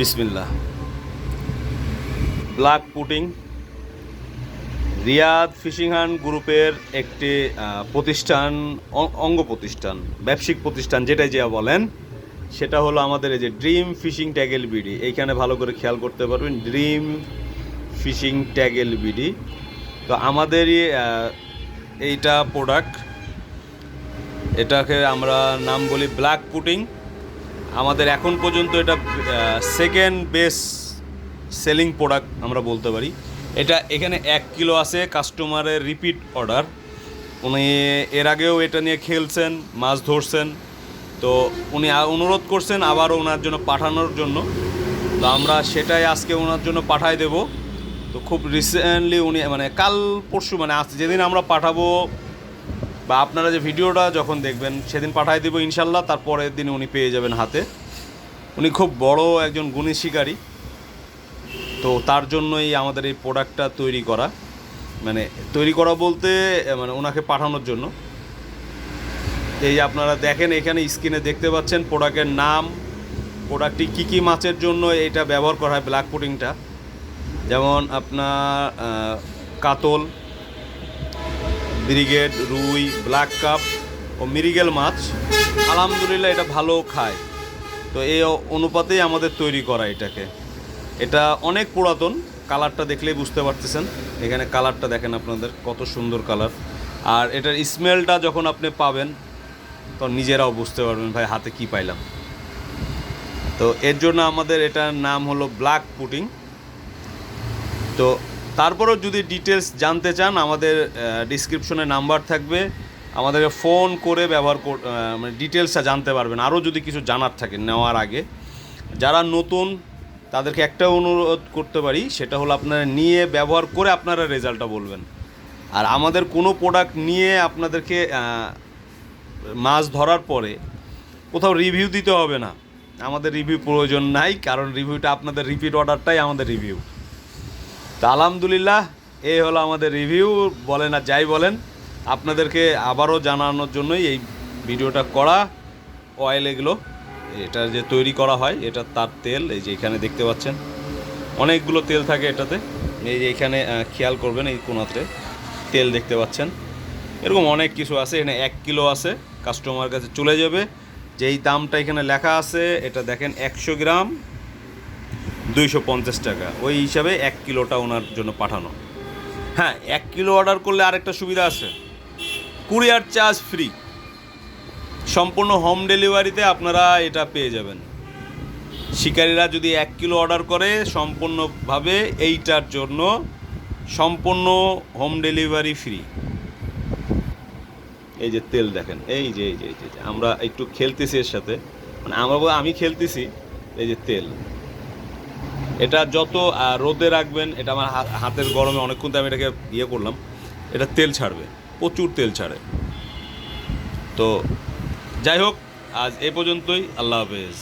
বিসমিল্লাহ। Black putting. Riyad fishing গ্রুপের একটি প্রতিষ্ঠান অঙ্গ প্রতিষ্ঠান ব্যবসায়িক প্রতিষ্ঠান যেটাই যা বলেন, সেটা হলো আমাদের এই যে ড্রিম ফিশিং ট্যাগেল বিডি। এইখানে ভালো করে খেয়াল করতে পারবেন, ড্রিম ফিশিং ট্যাগেল বিডি। তো আমাদেরই এইটা প্রোডাক্ট। এটাকে আমরা নাম বলি ব্ল্যাক পুটিং। আমাদের এখন পর্যন্ত এটা সেকেন্ড বেস সেলিং প্রোডাক্ট আমরা বলতে পারি। এটা এখানে এক কিলো আছে কাস্টমারের রিপিট অর্ডার উনি এর আগেও এটা নিয়ে খেলছেন, মাছ ধরছেন। তো উনি অনুরোধ করছেন আবারও ওনার জন্য পাঠানোর জন্য। তো আমরা সেটাই আজকে ওনার জন্য পাঠাই দেব। তো খুব রিসেন্টলি উনি মানে কাল পরশু মানে আজ যেদিন আমরা পাঠাবো বা আপনারা যে ভিডিওটা যখন দেখবেন, সেদিন পাঠাই দেবো ইনশাল্লাহ, তারপরের দিন উনি পেয়ে যাবেন হাতে। উনি খুব বড় একজন গুণী শিকারী। তো তার জন্যই আমাদের এই প্রোডাক্টটা তৈরি করা। মানে তৈরি করা বলতে মানে ওনাকে পাঠানোর জন্য। এই আপনারা দেখেন, এখানে স্ক্রিনে দেখতে পাচ্ছেন প্রোডাক্টের নাম প্রোডাক্টটি কী কী মাছের জন্য এটা ব্যবহার করা হয় ব্ল্যাক পুডিংটা যেমন আপনার কাতল ব্রিগেড, রুই, ব্ল্যাক কাপ ও মিরিগেল মাছ। আলহামদুলিল্লাহ এটা ভালো খায়। তো এই অনুপাতেই আমাদের তৈরি করা এটাকে। এটা অনেক পুরাতন, কালারটা দেখলেই বুঝতে পারতেছেন। এখানে কালারটা দেখেন আপনাদের, কত সুন্দর কালার। আর এটার স্মেলটা যখন আপনি পাবেন তো নিজেরাও বুঝতে পারবেন, ভাই, হাতে কি পাইলাম? তো এর জন্য আমাদের এটার নাম হলো ব্ল্যাক পুটিং তো তারপরেও যদি ডিটেলস জানতে চান, আমাদের ডিসক্রিপশনে নাম্বার থাকবে। আমাদেরকে ফোন করে ব্যবহার মানে ডিটেলসটা জানতে পারবেন। আরও যদি কিছু জানার থাকে নেওয়ার আগে। যারা নতুন, তাদেরকে একটা অনুরোধ করতে পারি, সেটা হলো আপনারা নিয়ে ব্যবহার করে আপনারা রেজাল্টটা বলবেন। আর আমাদের কোনো প্রোডাক্ট নিয়ে আপনাদেরকে মাছ ধরার পরে কোথাও রিভিউ দিতে হবে না। আমাদের রিভিউ প্রয়োজন নাই, কারণ রিভিউটা আপনাদের রিপিট অর্ডারটাই আমাদের রিভিউ তা আলহামদুলিল্লাহ, এই হলো আমাদের রিভিউ বলেন আর যাই বলেন। আপনাদেরকে আবারও জানানোর জন্যই এই ভিডিওটা করা অয়েল এগুলো, এটা যে তৈরি করা হয়, এটা তার তেল, এই যে এখানে দেখতে পাচ্ছেন। অনেকগুলো তেল থাকে এটাতে, এই যে এখানে খেয়াল করবেন এই কোনাতে, তেল দেখতে পাচ্ছেন। এরকম অনেক কিছু আছে, এখানে এক কিলো আছে কাস্টমার কাছে চলে যাবে। যেই দামটা এখানে লেখা আছে, এটা দেখেন একশো গ্রাম দুইশো পঞ্চাশ টাকা। ওই হিসাবে এক কিলোটা ওনার জন্য পাঠানো। হ্যাঁ এক কিলো অর্ডার করলে আরেকটা সুবিধা আছে। Courier charge free. সম্পূর্ণ হোম ডেলিভারিতে আপনারা এটা পেয়ে যাবেন। শিকারীরা যদি এক কিলো অর্ডার করে, সম্পূর্ণভাবে এইটার জন্য সম্পূর্ণ হোম ডেলিভারি ফ্রি এই যে তেল দেখেন, এই যে এই যে এই যে আমরা একটু খেলতেছি এর সাথে। মানে আমরা আমি খেলতেছি, এই যে তেল। এটা যত রোদে রাখবেন, এটা আমার হাতের গরমে অনেকক্ষণ আমি এটাকে ইয়ে করলাম, এটা তেল ছাড়বে, প্রচুর তেল ছাড়ে। তো যাই হোক, আজ এ পর্যন্তই, আল্লাহ হাফেজ।